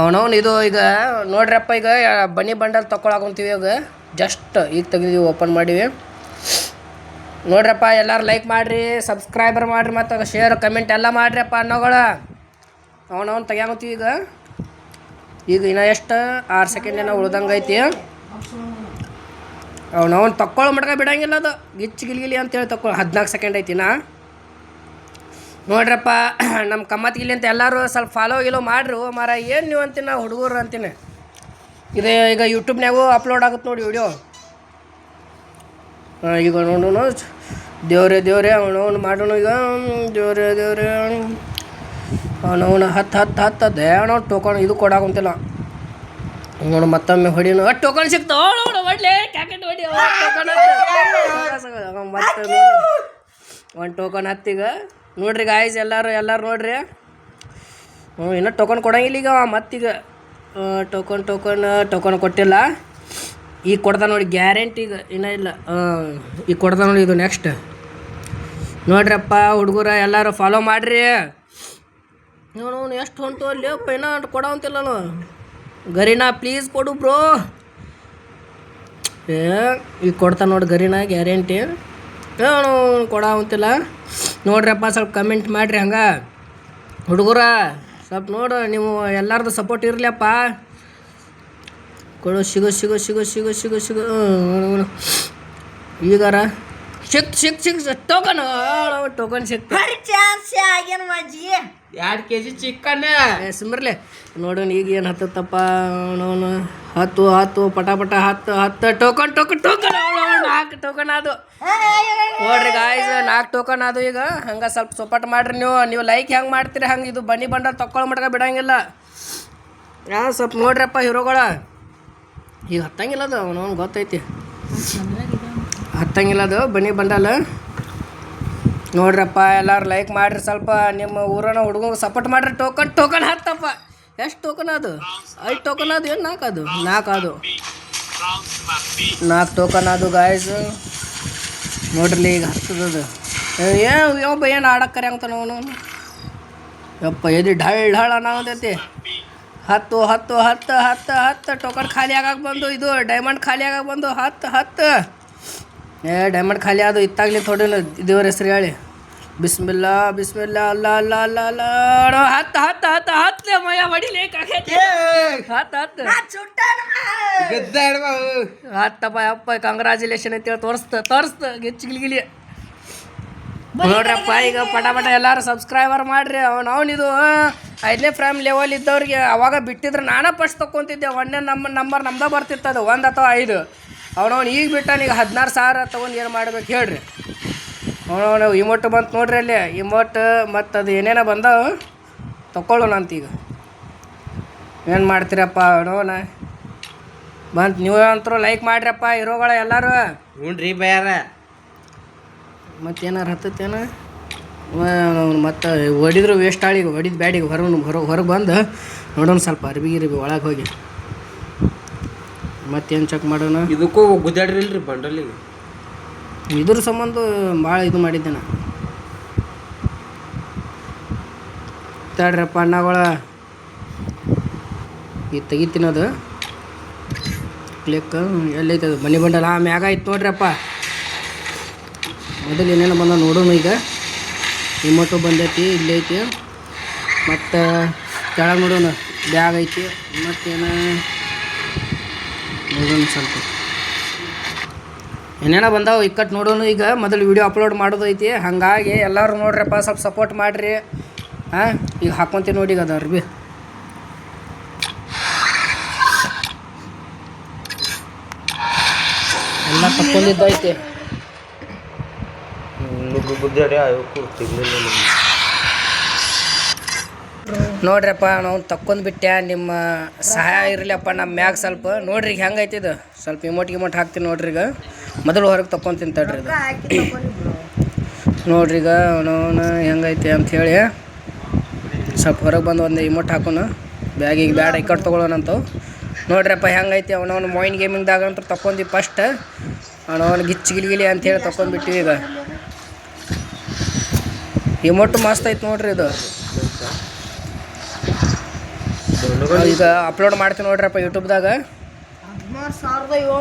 ಅವನವನು ಇದು ಈಗ ನೋಡ್ರಪ್ಪ ಈಗ ಬನ್ನಿ ಬಂಡಲ್ ತೊಗೊಳಕೊಂತೀವಿ ಈಗ. ಜಸ್ಟ್ ಈಗ ತೆಗಿದೀವಿ ಓಪನ್ ಮಾಡೀವಿ. ನೋಡ್ರಪ್ಪ, ಎಲ್ಲರೂ ಲೈಕ್ ಮಾಡಿರಿ ಸಬ್ಸ್ಕ್ರೈಬರ್ ಮಾಡಿರಿ, ಮತ್ತು ಶೇರ್ ಕಮೆಂಟ್ ಎಲ್ಲ ಮಾಡಿರಿಪ್ಪ ಅನ್ನೋಗಳ. ಅವನವನು ತೆಗ್ಯಾಕತ್ತೀವಿ ಈಗ. ಈಗ ಇನ್ನು ಎಷ್ಟು? ಆರು ಸೆಕೆಂಡ್ ಏನೋ ಉಳ್ದಂಗೆ ಐತಿ. ಅವನವನು ತಕ್ಕೊಳ್ಳೋ ಮಟ್ಕ ಬಿಡಂಗಿಲ್ಲ ಅದು. ಗಿಚ್ಚಿ ಗಿಲ್ಗಿಲಿ ಅಂತೇಳಿ ತಕ್ಕೊಳ್ಳೋ ಹದಿನಾಲ್ಕು ಸೆಕೆಂಡ್ ಐತಿ ನಾ ನೋಡ್ರಪ್ಪ ನಮ್ಮ ಕಮ್ಮತ್ ಗಿಲ್ಲಿ ಅಂತ ಎಲ್ಲರೂ ಸ್ವಲ್ಪ ಫಾಲೋ ಗಿಲೋ ಮಾಡ್ರು ಮಾರ ಏನು ನೀವು ಅಂತೀನಿ ನಾ ಹುಡುಗರು ಅಂತೀನಿ ಇದು ಈಗ ಯೂಟ್ಯೂಬ್ನಾಗೂ ಅಪ್ಲೋಡ್ ಆಗುತ್ತೆ ನೋಡಿ ವಿಡಿಯೋ ಈಗ ನೋಡೋಣ ದೇವ್ರೆ ದೇವ್ರೆ ಅವನವನು ಮಾಡೋಣ ಈಗ ದೇವ್ರೆ ದೇವ್ರೆ ಅವನವನು ಹತ್ತು ಹತ್ತು ಹತ್ತು ದೇವಣ ಟೋಕನ್ ಇದು ಕೊಡಾಕುಂತಿಲ್ಲ ನೋಡು ಮತ್ತೊಮ್ಮೆ ಹೊಡಿನು ಅಷ್ಟು ಟೋಕನ್ ಸಿಕ್ತಾವ ನೋಡು ಹೊಡ್ಲೆ ಕ್ಯಾಕೆಟ್ ಹೊಡಿ ಟೋಕನ್ ಮತ್ತೆ ಒಂದು ಟೋಕನ್ ಹತ್ತೀಗ ನೋಡ್ರಿ ಗಾಯ್ಸ್ ಎಲ್ಲರೂ ಎಲ್ಲರೂ ನೋಡ್ರಿ. ಹ್ಞೂ ಇನ್ನೂ ಟೋಕನ್ ಕೊಡಂಗಿಲ್ಲ ಈಗ ಮತ್ತೀಗ ಟೋಕನ್ ಟೋಕನ್ ಟೋಕನ್ ಕೊಟ್ಟಿಲ್ಲ. ಈಗ ಕೊಡ್ದ ನೋಡಿ ಗ್ಯಾರಂಟಿ ಈಗ ಇನ್ನೂ ಇಲ್ಲ. ಈಗ ಕೊಡ್ದ ನೋಡಿ ಇದು ನೆಕ್ಸ್ಟ್ ನೋಡ್ರಪ್ಪ, ಹುಡುಗರ ಎಲ್ಲರೂ ಫಾಲೋ ಮಾಡ್ರಿ. ನೋಡು ಎಷ್ಟು ಹೊಂಟು ಅಲ್ಲಿ? ಕೊಡ ಅಂತಿಲ್ಲ ನಾನು ಗರಿನಾ ಪ್ಲೀಸ್ ಕೊಡು ಬ್ರೋ ಏ ಈಗ ಕೊಡ್ತಾನೆ ನೋಡಿ ಗರಿನಾ ಗ್ಯಾರಂಟಿ ಏನು ಕೊಡವಂತಿಲ್ಲ. ನೋಡ್ರಪ್ಪ, ಸ್ವಲ್ಪ ಕಮೆಂಟ್ ಮಾಡಿರಿ ಹಂಗೆ. ಹುಡುಗರ, ಸ್ವಲ್ಪ ನೋಡು, ನೀವು ಎಲ್ಲರದ್ದು ಸಪೋರ್ಟ್ ಇರಲಿಯಪ್ಪ. ಕೊಡು, ಸಿಗೋ ಸಿಗೋ ಸಿಗೋ ಸಿಗೋ ಸಿಗೋ ಸಿಗೋ. ಈಗಾರ. ಸಿಕ್ ಸಿಕ್ ಸಿಕ್ ಟೋಕನ್ ಟೋಕನ್ ಸಿಕ್ ಚಾನ್ಸ್ ಆಗ್ಯಾನ ಮಾಜಿ ಎರಡು ಕೆ ಜಿ ಚಿಕನ್ ಸುಮ್ಮರ್ಲೆ ನೋಡೋಣ ಈಗ ಏನು ಹತ್ತತ್ತಪ್ಪ ಅವನವನು ಹತ್ತು ಹತ್ತು ಪಟ ಪಟ ಹತ್ತು. ಹತ್ತು ಟೋಕನ್ ಟೋಕನ್ ಟೋಕನ್ ನಾಲ್ಕು ಟೋಕನ್ ಅದು. ನೋಡ್ರಿ ಗಾಯ್ಸ್ ನಾಲ್ಕು ಟೋಕನ್ ಅದು ಈಗ. ಹಂಗೆ ಸ್ವಲ್ಪ ಸೊಪ್ಪಟ್ ಮಾಡ್ರಿ ನೀವು. ನೀವು ಲೈಕ್ ಹೆಂಗೆ ಮಾಡ್ತೀರಿ, ಹಂಗೆ ಇದು ಬನ್ನಿ ಬಂಡ ತಕ್ಕೊಳ್ಳೋ ಮಟ್ಕ ಬಿಡಂಗಿಲ್ಲ. ಯಾ ಸ್ವಲ್ಪ ನೋಡ್ರಪ್ಪ ಹೀರೋಗಳ. ಈಗ ಹತ್ತಂಗಿಲ್ಲ ಅದು, ಅವನವನು ಗೊತ್ತೈತಿ. ಹತ್ತಂಗಿಲ್ಲ ಅದು, ಬನ್ನಿ ಬಂಡಲ್ಲ ನೋಡ್ರಪ್ಪ, ಎಲ್ಲರೂ ಲೈಕ್ ಮಾಡ್ರಿ ಸ್ವಲ್ಪ. ನಿಮ್ಮ ಊರನ ಹುಡುಗಂಗೆ ಸಪೋರ್ಟ್ ಮಾಡ್ರಿ. ಟೋಕನ್ ಟೋಕನ್ ಹತ್ತಪ್ಪ ಎಷ್ಟು ಟೋಕನ್ ಅದು? ಐದು ಟೋಕನ್ ಅದು, ಏನು ನಾಲ್ಕು ಅದು? ನಾಲ್ಕು ಅದು. ನಾಲ್ಕು ಟೋಕನ್ ಅದು ಗಾಯ್ಸ್ ನೋಡ್ರಿ ಈಗ ಹತ್ತದದು. ಏ ಒಬ್ಬ ಏನು ಆಡಕ್ಕರೆ ಅಂತ ಅವನು? ಯಪ್ಪ, ಎದಿ ಢಳ್ ಢಳ್ ಅನ್ನೋದೈತಿ. ಹತ್ತು ಹತ್ತು ಹತ್ತು ಹತ್ತು ಹತ್ತು ಟೋಕನ್ ಖಾಲಿ ಆಗಕ್ಕೆ ಬಂದು, ಇದು ಡೈಮಂಡ್ ಖಾಲಿ ಆಗಕ್ಕೆ ಬಂದು, ಹತ್ತು ಹತ್ತು. ಏ ಡೈಮಂಡ್ ಖಾಲಿ ಅದು ಇತ್ತಾಗಲಿ ಥೋಡಿ ದೇವ್ರ ಹೆಸ್ರು ಹೇಳಿ. ಬಿಸ್ಮಿಲ್ಲಾ ಬಿಸ್ಮಿಲ್ಲಾ ಅಲ್ಲ ಅಲ್ಲ ಅಲ್ಲ ಅಲ್ಲ. ಹತ್ತು ಹತ್ತು ಹತ್ತು ಹತ್ತು ಮಯ ಹೊಡಿಲಿ ಹತ್ತು ಹತ್ತು ಹತ್ತಪ್ಪ ಅಪ್ಪ ಕಂಗ್ರಾಚುಲೇಷನ್ ಅಂತೇಳಿ ತೋರಿಸ್ತ ತೋರಿಸ್ತ ಗಿಚ್ಚ ಗಿಲ್ಗಿಲಿ ನೋಡ್ರಪ್ಪ ಈಗ ಪಟ ಪಟ ಎಲ್ಲರೂ ಸಬ್ಸ್ಕ್ರೈಬರ್ ಮಾಡ್ರಿ. ಅವ್ನು ಅವನಿದು ಐದನೇ ಫ್ರೇಮ್ ಲೆವೆಲ್ ಇದ್ದವ್ರಿಗೆ ಅವಾಗ ಬಿಟ್ಟಿದ್ರೆ ನಾನೇ ಫಸ್ಟ್ ತಗೊಂತಿದ್ದೆ ಒಂದೇ ನಮ್ಮ ನಂಬರ್ ನಮ್ದ ಬರ್ತಿತ್ತದು ಒಂದು ಅಥವಾ ಐದು. ಅವನವ್ನು ಈಗ ಬಿಟ್ಟಾನ ಈಗ ಹದಿನಾರು ಸಾವಿರ ತೊಗೊಂಡು ಏನು ಮಾಡ್ಬೇಕು ಹೇಳ್ರಿ. ಅವನವನು ಇಮೋಟ್ ಬಂತು ನೋಡ್ರಿ ಅಲ್ಲಿ. ಇಮೋಟ್ ಮತ್ತು ಅದು ಏನೇನೋ ಬಂದವು. ತಕೊಳ್ಳೋಣ ಅಂತ ಈಗ. ಏನು ಮಾಡ್ತೀರಪ್ಪ ನೋಡೋಣ. ಬಂತು ನೀವು ಅಂತರೂ ಲೈಕ್ ಮಾಡ್ರಪ್ಪ ಹೀರೋಗಳ ಎಲ್ಲರೂ. ಹ್ಞೂ ಬೇರೆ ಮತ್ತೇನಾರು ಹತ್ತತ್ತೇನ? ಮತ್ತು ಹೊಡಿದ್ರು ವೇಸ್ಟ್ ಆಳಿಗೆ ಹೊಡಿದ ಬ್ಯಾಡಿಗೆ ಹೊರ ಹೊರ ಹೊರಗೆ ಬಂದು. ನೋಡೋಣ ಸ್ವಲ್ಪ ಅರ್ಬಿ ಗಿರಿಬಿ ಒಳಗೆ ಹೋಗಿ. ಮತ್ತೇನು ಚೆಕ್ ಮಾಡೋಣ? ಇದಕ್ಕೂ ಗುದ್ದಾಡ್ರಿ ಇಲ್ಲರಿ ಬಂಡಲಿಗೆ ಇದ್ರ ಸಂಬಂಧ ಭಾಳ ಇದು ಮಾಡಿದ್ದೆ ನಾ ತಡ್ರಪ್ಪ ಅಣ್ಣಗಳ. ಇದು ತೆಗಿತೀನಿ ಅದು ಕ್ಲಿಕ್ ಎಲ್ಲೈತೆ ಅದು? ಮನೆ ಬಂಡಲ್ಲ ಆ, ಮ್ಯಾಗ ಐತೆ ನೋಡ್ರಪ್ಪ. ಮೊದಲು ಏನೇನು ಬಂದ ನೋಡೋಣ ಈಗ. ರಿಮೋಟು ಬಂದೈತಿ ಇಲ್ಲೈತಿ ಮತ್ತು ಕೆಳಗೆ ನೋಡೋಣ. ಬ್ಯಾಗ್ ಐತಿ. ಮತ್ತೇನು? ನೋಡೋಣ ಸ್ವಲ್ಪ. ಏನೇನೋ ಬಂದಾವ ಇಕ್ಕಟ್ಟು ನೋಡೋನು ಈಗ ಮೊದಲು ವಿಡಿಯೋ ಅಪ್ಲೋಡ್ ಮಾಡೋದು ಐತಿ. ಹಾಗಾಗಿ ಎಲ್ಲರೂ ನೋಡ್ರಪ್ಪ, ಸ್ವಲ್ಪ ಸಪೋರ್ಟ್ ಮಾಡಿರಿ. ಹಾಂ, ಈಗ ಹಾಕ್ಕೊಂತೀನಿ ನೋಡಿ ಈಗ ಅದು ಅರ್ಬಿ ಎಲ್ಲ ತಕ್ಕೊಂಡಿದ್ದು ಐತಿ. ಗುದ್ದಾಡಿ ನೋಡ್ರಪ್ಪ, ನಾವು ತಕ್ಕೊಂಡು ಬಿಟ್ಟೆ ನಿಮ್ಮ ಸಹಾಯ ಇರಲಿಪ್ಪ ನಮ್ಮ ಮ್ಯಾಗ ಸ್ವಲ್ಪ. ನೋಡ್ರಿ ಈಗ ಹೆಂಗೈತಿ ಇದು. ಸ್ವಲ್ಪ ಇಮೋಟ್ ಗಿಮೋಟ್ ಹಾಕ್ತೀನಿ ನೋಡ್ರಿ ಈಗ. ಮೊದಲು ಹೊರಗೆ ತಕ್ಕೊಂತೀನಿ ತಡ್ರಿ ಇದು. ನೋಡ್ರಿ ಈಗ ಅವನವನ ಹೆಂಗೈತಿ ಅಂತ ಹೇಳಿ. ಸ್ವಲ್ಪ ಹೊರಗೆ ಬಂದು ಒಂದು ಇಮೋಟ್ ಹಾಕೋಣ. ಬ್ಯಾಗಿಗೆ ಬ್ಯಾಡ, ಈ ಕಡೆ ತೊಗೊಳೋಣಂತ ನೋಡ್ರಪ್ಪ ಹೆಂಗೈತಿ ಅವನವನು ಮೊಯ್ನ್ ಗೇಮಿಂಗ್ದಾಗ ಅಂತ ತಕೊಂಡಿ ಫಸ್ಟ್ ಅವನವನು ಗಿಚ್ಚಿ ಗಿಲಿಗಿಲಿ ಅಂತ ಹೇಳಿ ತಕೊಂಡ್ಬಿಟ್ಟಿವಿ ಈಗ. ಇಮೋಟ್ ಮಸ್ತ್ ಐತೆ ನೋಡ್ರಿ ಇದು. ಈಗ ಅಪ್ಲೋಡ್ ಮಾಡ್ತೀನಿ ನೋಡ್ರಪ್ಪ ಯೂಟ್ಯೂಬ್ದಾಗ ಹದಿನಾರು ಸಾವಿರದ ಏಳು